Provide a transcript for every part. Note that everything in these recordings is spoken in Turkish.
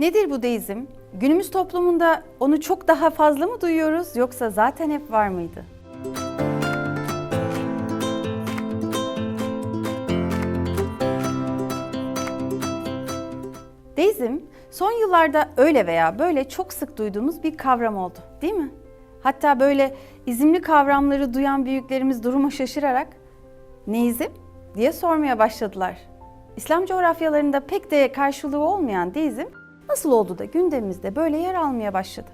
Nedir bu deizm? Günümüz toplumunda onu çok daha fazla mı duyuyoruz yoksa zaten hep var mıydı? Deizm son yıllarda öyle veya böyle çok sık duyduğumuz bir kavram oldu, değil mi? Hatta böyle izimli kavramları duyan büyüklerimiz duruma şaşırarak neizm diye sormaya başladılar. İslam coğrafyalarında pek de karşılığı olmayan deizm nasıl oldu da gündemimizde böyle yer almaya başladı?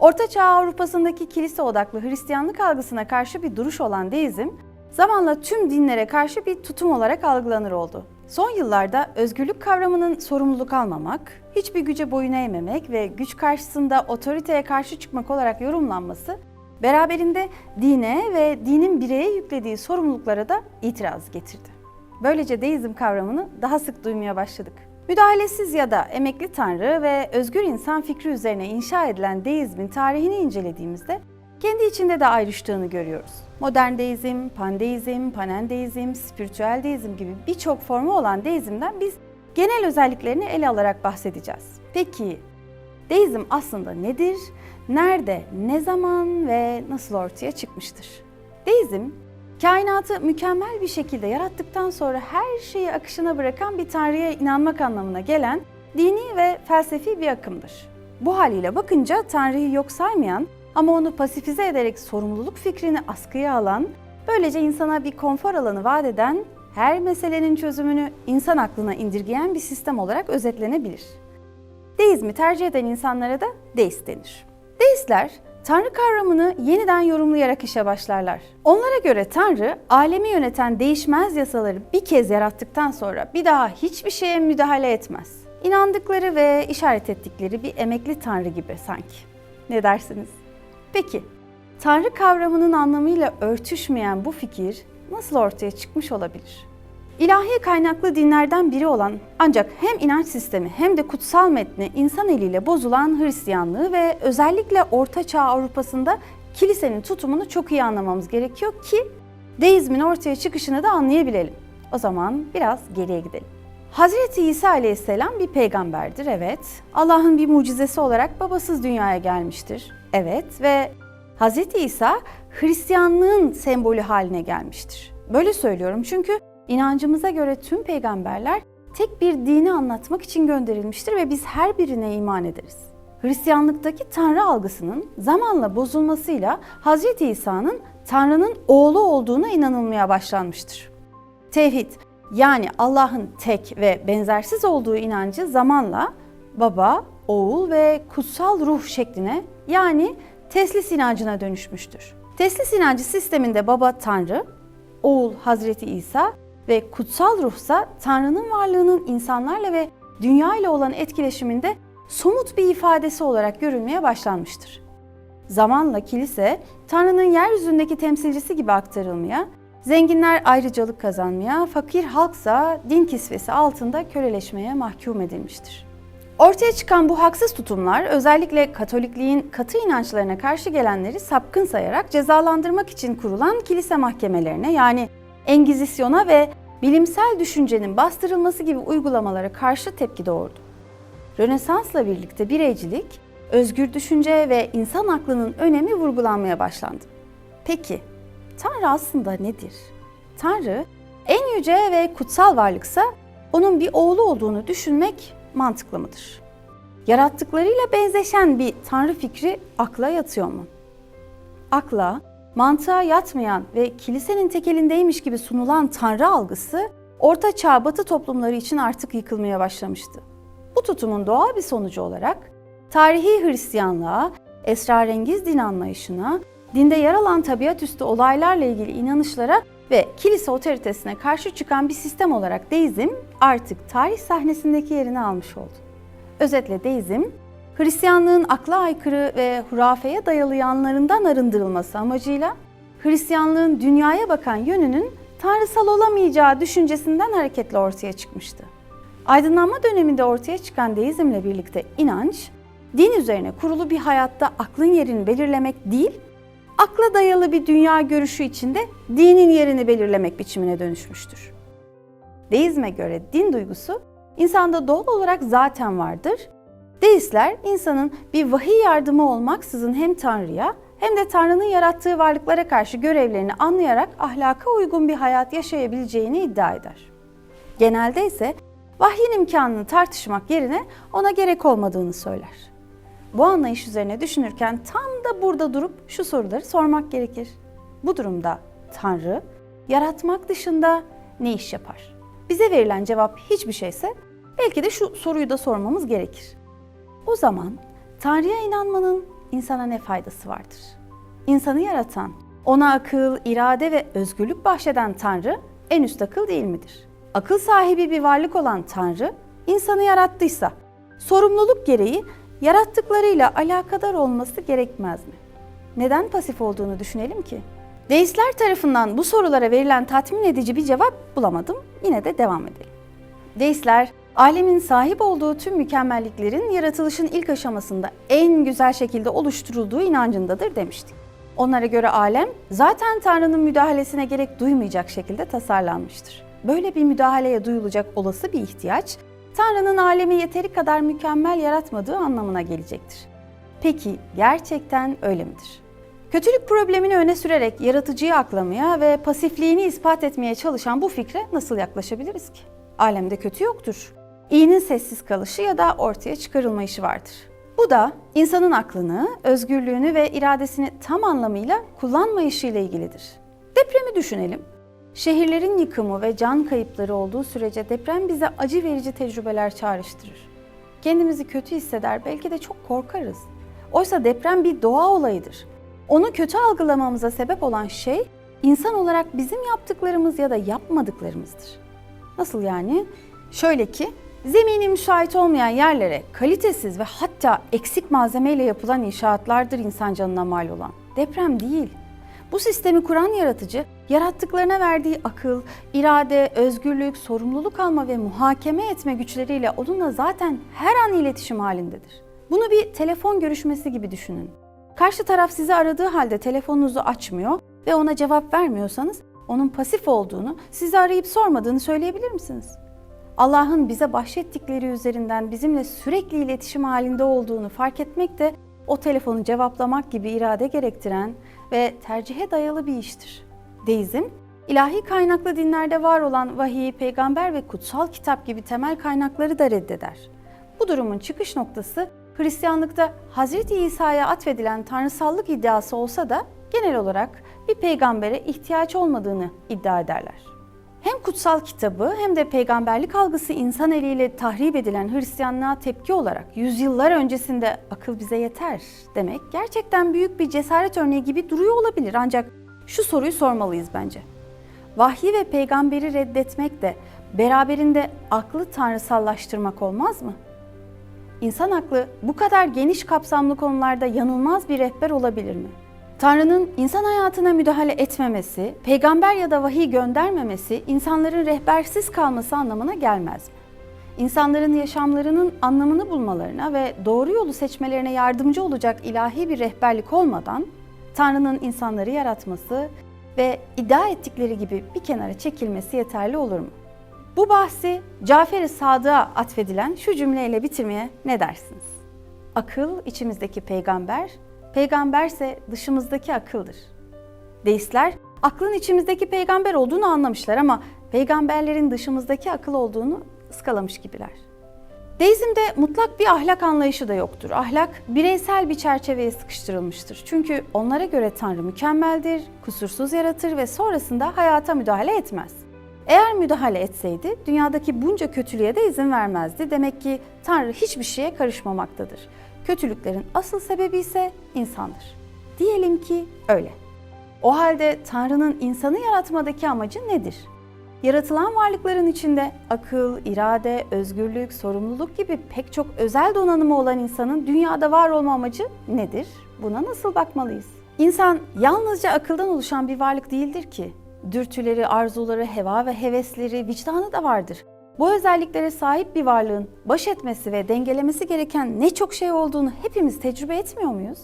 Orta Çağ Avrupa'sındaki kilise odaklı Hristiyanlık algısına karşı bir duruş olan deizm, zamanla tüm dinlere karşı bir tutum olarak algılanır oldu. Son yıllarda özgürlük kavramının sorumluluk almamak, hiçbir güce boyun eğmemek ve güç karşısında otoriteye karşı çıkmak olarak yorumlanması, beraberinde dine ve dinin bireye yüklediği sorumluluklara da itiraz getirdi. Böylece deizm kavramını daha sık duymaya başladık. Müdahalesiz ya da emekli tanrı ve özgür insan fikri üzerine inşa edilen deizmin tarihini incelediğimizde kendi içinde de ayrıştığını görüyoruz. Modern deizm, pandeizm, panendeizm, spiritüel deizm gibi birçok formu olan deizmden biz genel özelliklerini ele alarak bahsedeceğiz. Peki deizm aslında nedir? Nerede, ne zaman ve nasıl ortaya çıkmıştır? Deizm kainatı mükemmel bir şekilde yarattıktan sonra her şeyi akışına bırakan bir tanrıya inanmak anlamına gelen dini ve felsefi bir akımdır. Bu haliyle bakınca tanrıyı yok saymayan ama onu pasifize ederek sorumluluk fikrini askıya alan, böylece insana bir konfor alanı vaat eden, her meselenin çözümünü insan aklına indirgeyen bir sistem olarak özetlenebilir. Deizmi tercih eden insanlara da deist denir. Deistler Tanrı kavramını yeniden yorumlayarak işe başlarlar. Onlara göre Tanrı, alemi yöneten değişmez yasaları bir kez yarattıktan sonra bir daha hiçbir şeye müdahale etmez. İnandıkları ve işaret ettikleri bir emekli Tanrı gibi sanki. Ne dersiniz? Peki, Tanrı kavramının anlamıyla örtüşmeyen bu fikir nasıl ortaya çıkmış olabilir? İlahi kaynaklı dinlerden biri olan ancak hem inanç sistemi hem de kutsal metni insan eliyle bozulan Hristiyanlığı ve özellikle Orta Çağ Avrupa'sında kilisenin tutumunu çok iyi anlamamız gerekiyor ki deizmin ortaya çıkışını da anlayabilelim. O zaman biraz geriye gidelim. Hazreti İsa aleyhisselam bir peygamberdir, evet. Allah'ın bir mucizesi olarak babasız dünyaya gelmiştir, evet. Ve Hazreti İsa Hristiyanlığın sembolü haline gelmiştir. Böyle söylüyorum çünkü İnancımıza göre tüm peygamberler tek bir dini anlatmak için gönderilmiştir ve biz her birine iman ederiz. Hristiyanlıktaki Tanrı algısının zamanla bozulmasıyla Hz. İsa'nın Tanrı'nın oğlu olduğuna inanılmaya başlanmıştır. Tevhid yani Allah'ın tek ve benzersiz olduğu inancı zamanla baba, oğul ve kutsal ruh şekline yani teslis inancına dönüşmüştür. Teslis inancı sisteminde baba Tanrı, oğul Hazreti İsa ve kutsal ruhsa Tanrı'nın varlığının insanlarla ve dünya ile olan etkileşiminde somut bir ifadesi olarak görülmeye başlanmıştır. Zamanla kilise Tanrı'nın yeryüzündeki temsilcisi gibi aktarılmaya, zenginler ayrıcalık kazanmaya, fakir halksa din kisvesi altında köleleşmeye mahkum edilmiştir. Ortaya çıkan bu haksız tutumlar özellikle Katolikliğin katı inançlarına karşı gelenleri sapkın sayarak cezalandırmak için kurulan kilise mahkemelerine yani Engizisyona ve bilimsel düşüncenin bastırılması gibi uygulamalara karşı tepki doğurdu. Rönesansla birlikte bireycilik, özgür düşünce ve insan aklının önemi vurgulanmaya başlandı. Peki, Tanrı aslında nedir? Tanrı, en yüce ve kutsal varlıksa onun bir oğlu olduğunu düşünmek mantıklı mıdır? Yarattıklarıyla benzeşen bir Tanrı fikri akla yatıyor mu? Akla, mantığa yatmayan ve kilisenin tekelindeymiş gibi sunulan tanrı algısı Orta Çağ Batı toplumları için artık yıkılmaya başlamıştı. Bu tutumun doğal bir sonucu olarak tarihi Hristiyanlığa, esrarengiz din anlayışına, dinde yer alan tabiatüstü olaylarla ilgili inanışlara ve kilise otoritesine karşı çıkan bir sistem olarak deizm artık tarih sahnesindeki yerini almış oldu. Özetle deizm, Hristiyanlığın akla aykırı ve hurafeye dayalı yanlarından arındırılması amacıyla Hristiyanlığın dünyaya bakan yönünün tanrısal olamayacağı düşüncesinden hareketle ortaya çıkmıştı. Aydınlanma döneminde ortaya çıkan deizmle birlikte inanç, din üzerine kurulu bir hayatta aklın yerini belirlemek değil, akla dayalı bir dünya görüşü içinde dinin yerini belirlemek biçimine dönüşmüştür. Deizme göre din duygusu insanda doğal olarak zaten vardır Deistler insanın bir vahiy yardımı olmaksızın hem Tanrı'ya hem de Tanrı'nın yarattığı varlıklara karşı görevlerini anlayarak ahlaka uygun bir hayat yaşayabileceğini iddia eder. Genelde ise vahyin imkanını tartışmak yerine ona gerek olmadığını söyler. Bu anlayış üzerine düşünürken tam da burada durup şu soruları sormak gerekir. Bu durumda Tanrı yaratmak dışında ne iş yapar? Bize verilen cevap hiçbir şeyse belki de şu soruyu da sormamız gerekir. O zaman Tanrı'ya inanmanın insana ne faydası vardır? İnsanı yaratan, ona akıl, irade ve özgürlük bahşeden Tanrı en üst akıl değil midir? Akıl sahibi bir varlık olan Tanrı insanı yarattıysa sorumluluk gereği yarattıklarıyla alakadar olması gerekmez mi? Neden pasif olduğunu düşünelim ki? Deistler tarafından bu sorulara verilen tatmin edici bir cevap bulamadım. Yine de devam edelim. Deistler, alemin sahip olduğu tüm mükemmelliklerin yaratılışın ilk aşamasında en güzel şekilde oluşturulduğu inancındadır demiştik. Onlara göre alem zaten Tanrı'nın müdahalesine gerek duymayacak şekilde tasarlanmıştır. Böyle bir müdahaleye duyulacak olası bir ihtiyaç, Tanrı'nın alemi yeteri kadar mükemmel yaratmadığı anlamına gelecektir. Peki gerçekten öyle midir? Kötülük problemini öne sürerek yaratıcıyı aklamaya ve pasifliğini ispat etmeye çalışan bu fikre nasıl yaklaşabiliriz ki? Alemde kötü yoktur. İyinin sessiz kalışı ya da ortaya çıkarılma işi vardır. Bu da insanın aklını, özgürlüğünü ve iradesini tam anlamıyla kullanmayışıyla ilgilidir. Depremi düşünelim. Şehirlerin yıkımı ve can kayıpları olduğu sürece deprem bize acı verici tecrübeler çağrıştırır. Kendimizi kötü hisseder, belki de çok korkarız. Oysa deprem bir doğa olayıdır. Onu kötü algılamamıza sebep olan şey insan olarak bizim yaptıklarımız ya da yapmadıklarımızdır. Nasıl yani? Şöyle ki, zemini müsait olmayan yerlere kalitesiz ve hatta eksik malzemeyle yapılan inşaatlardır insan canına mal olan. Deprem değil. Bu sistemi kuran yaratıcı, yarattıklarına verdiği akıl, irade, özgürlük, sorumluluk alma ve muhakeme etme güçleriyle onunla zaten her an iletişim halindedir. Bunu bir telefon görüşmesi gibi düşünün. Karşı taraf sizi aradığı halde telefonunuzu açmıyor ve ona cevap vermiyorsanız onun pasif olduğunu, sizi arayıp sormadığını söyleyebilir misiniz? Allah'ın bize bahşettikleri üzerinden bizimle sürekli iletişim halinde olduğunu fark etmek de o telefonu cevaplamak gibi irade gerektiren ve tercihe dayalı bir iştir. Deizm, ilahi kaynaklı dinlerde var olan vahiy, peygamber ve kutsal kitap gibi temel kaynakları da reddeder. Bu durumun çıkış noktası Hristiyanlıkta Hazreti İsa'ya atfedilen tanrısallık iddiası olsa da genel olarak bir peygambere ihtiyaç olmadığını iddia ederler. Hem kutsal kitabı hem de peygamberlik algısı insan eliyle tahrip edilen Hristiyanlığa tepki olarak yüzyıllar öncesinde akıl bize yeter demek gerçekten büyük bir cesaret örneği gibi duruyor olabilir ancak şu soruyu sormalıyız bence. Vahyi ve peygamberi reddetmek de beraberinde aklı tanrısallaştırmak olmaz mı? İnsan aklı bu kadar geniş kapsamlı konularda yanılmaz bir rehber olabilir mi? Tanrı'nın insan hayatına müdahale etmemesi, peygamber ya da vahiy göndermemesi insanların rehbersiz kalması anlamına gelmez? İnsanların yaşamlarının anlamını bulmalarına ve doğru yolu seçmelerine yardımcı olacak ilahi bir rehberlik olmadan Tanrı'nın insanları yaratması ve iddia ettikleri gibi bir kenara çekilmesi yeterli olur mu? Bu bahsi Cafer-i Sadık'a atfedilen şu cümleyle bitirmeye ne dersiniz? Akıl içimizdeki peygamber, peygamberse dışımızdaki akıldır. Deistler aklın içimizdeki peygamber olduğunu anlamışlar ama peygamberlerin dışımızdaki akıl olduğunu ıskalamış gibiler. Deizmde mutlak bir ahlak anlayışı da yoktur. Ahlak bireysel bir çerçeveye sıkıştırılmıştır. Çünkü onlara göre Tanrı mükemmeldir, kusursuz yaratır ve sonrasında hayata müdahale etmez. Eğer müdahale etseydi dünyadaki bunca kötülüğe de izin vermezdi. Demek ki Tanrı hiçbir şeye karışmamaktadır. Kötülüklerin asıl sebebi ise insandır. Diyelim ki öyle. O halde Tanrı'nın insanı yaratmadaki amacı nedir? Yaratılan varlıkların içinde akıl, irade, özgürlük, sorumluluk gibi pek çok özel donanımı olan insanın dünyada var olma amacı nedir? Buna nasıl bakmalıyız? İnsan yalnızca akıldan oluşan bir varlık değildir ki. Dürtüleri, arzuları, heva ve hevesleri, vicdanı da vardır. Bu özelliklere sahip bir varlığın baş etmesi ve dengelemesi gereken ne çok şey olduğunu hepimiz tecrübe etmiyor muyuz?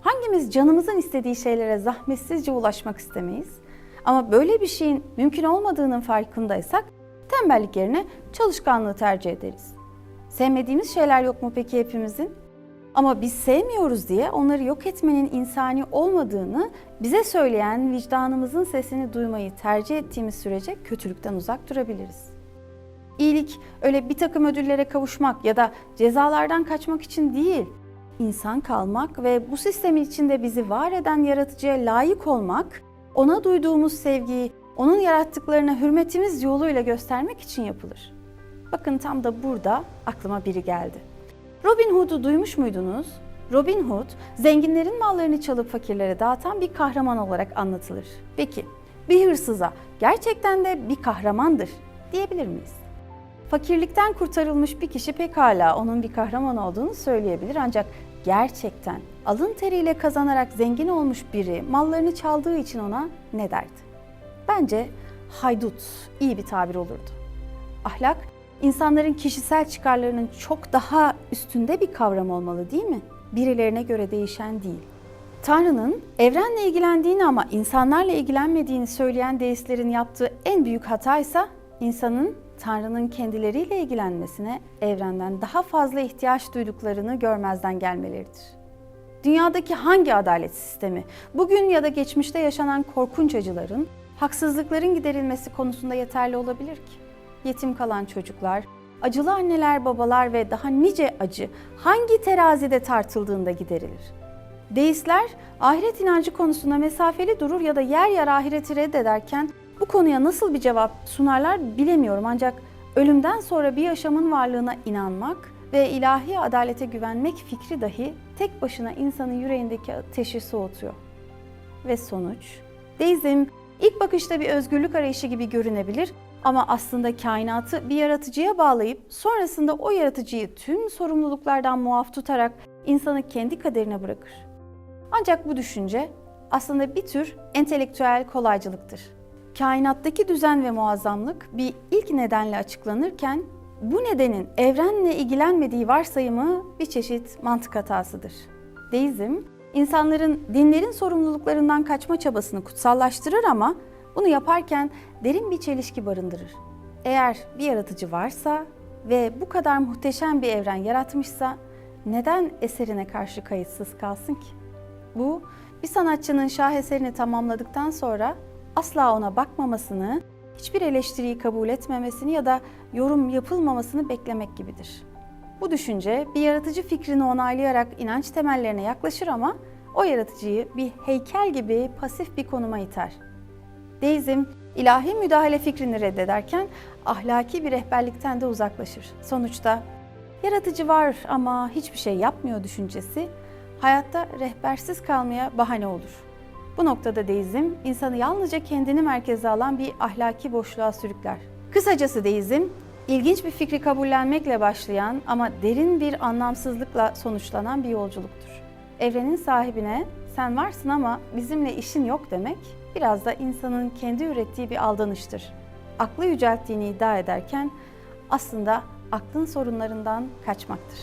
Hangimiz canımızın istediği şeylere zahmetsizce ulaşmak istemeyiz? Ama böyle bir şeyin mümkün olmadığının farkındaysak tembellik yerine çalışkanlığı tercih ederiz. Sevmediğimiz şeyler yok mu peki hepimizin? Ama biz sevmiyoruz diye onları yok etmenin insani olmadığını bize söyleyen vicdanımızın sesini duymayı tercih ettiğimiz sürece kötülükten uzak durabiliriz. İyilik öyle bir takım ödüllere kavuşmak ya da cezalardan kaçmak için değil, insan kalmak ve bu sistemin içinde bizi var eden yaratıcıya layık olmak, ona duyduğumuz sevgiyi, onun yarattıklarına hürmetimiz yoluyla göstermek için yapılır. Bakın tam da burada aklıma biri geldi. Robin Hood'u duymuş muydunuz? Robin Hood, zenginlerin mallarını çalıp fakirlere dağıtan bir kahraman olarak anlatılır. Peki, bir hırsıza gerçekten de bir kahramandır diyebilir miyiz? Fakirlikten kurtarılmış bir kişi pekala onun bir kahraman olduğunu söyleyebilir ancak gerçekten alın teriyle kazanarak zengin olmuş biri mallarını çaldığı için ona ne derdi? Bence haydut iyi bir tabir olurdu. Ahlak insanların kişisel çıkarlarının çok daha üstünde bir kavram olmalı değil mi? Birilerine göre değişen değil. Tanrı'nın evrenle ilgilendiğini ama insanlarla ilgilenmediğini söyleyen deistlerin yaptığı en büyük hata ise insanın Tanrı'nın kendileriyle ilgilenmesine evrenden daha fazla ihtiyaç duyduklarını görmezden gelmeleridir. Dünyadaki hangi adalet sistemi bugün ya da geçmişte yaşanan korkunç acıların, haksızlıkların giderilmesi konusunda yeterli olabilir ki? Yetim kalan çocuklar, acılı anneler, babalar ve daha nice acı hangi terazide tartıldığında giderilir? Deistler ahiret inancı konusunda mesafeli durur ya da yer yer ahireti reddederken bu konuya nasıl bir cevap sunarlar bilemiyorum ancak ölümden sonra bir yaşamın varlığına inanmak ve ilahi adalete güvenmek fikri dahi tek başına insanın yüreğindeki ateşi soğutuyor. Ve sonuç, deizm ilk bakışta bir özgürlük arayışı gibi görünebilir ama aslında kainatı bir yaratıcıya bağlayıp sonrasında o yaratıcıyı tüm sorumluluklardan muaf tutarak insanı kendi kaderine bırakır. Ancak bu düşünce aslında bir tür entelektüel kolaycılıktır. Kainattaki düzen ve muazzamlık bir ilk nedenle açıklanırken bu nedenin evrenle ilgilenmediği varsayımı bir çeşit mantık hatasıdır. Deizm, insanların dinlerin sorumluluklarından kaçma çabasını kutsallaştırır ama bunu yaparken derin bir çelişki barındırır. Eğer bir yaratıcı varsa ve bu kadar muhteşem bir evren yaratmışsa neden eserine karşı kayıtsız kalsın ki? Bu bir sanatçının şaheserini tamamladıktan sonra asla ona bakmamasını, hiçbir eleştiriyi kabul etmemesini ya da yorum yapılmamasını beklemek gibidir. Bu düşünce bir yaratıcı fikrini onaylayarak inanç temellerine yaklaşır ama o yaratıcıyı bir heykel gibi pasif bir konuma iter. Deizm, ilahi müdahale fikrini reddederken ahlaki bir rehberlikten de uzaklaşır. Sonuçta yaratıcı var ama hiçbir şey yapmıyor düşüncesi hayatta rehbersiz kalmaya bahane olur. Bu noktada deizm, insanı yalnızca kendini merkeze alan bir ahlaki boşluğa sürükler. Kısacası deizm, ilginç bir fikri kabullenmekle başlayan ama derin bir anlamsızlıkla sonuçlanan bir yolculuktur. Evrenin sahibine sen varsın ama bizimle işin yok demek biraz da insanın kendi ürettiği bir aldanıştır. Aklı yücelttiğini iddia ederken aslında aklın sorunlarından kaçmaktır.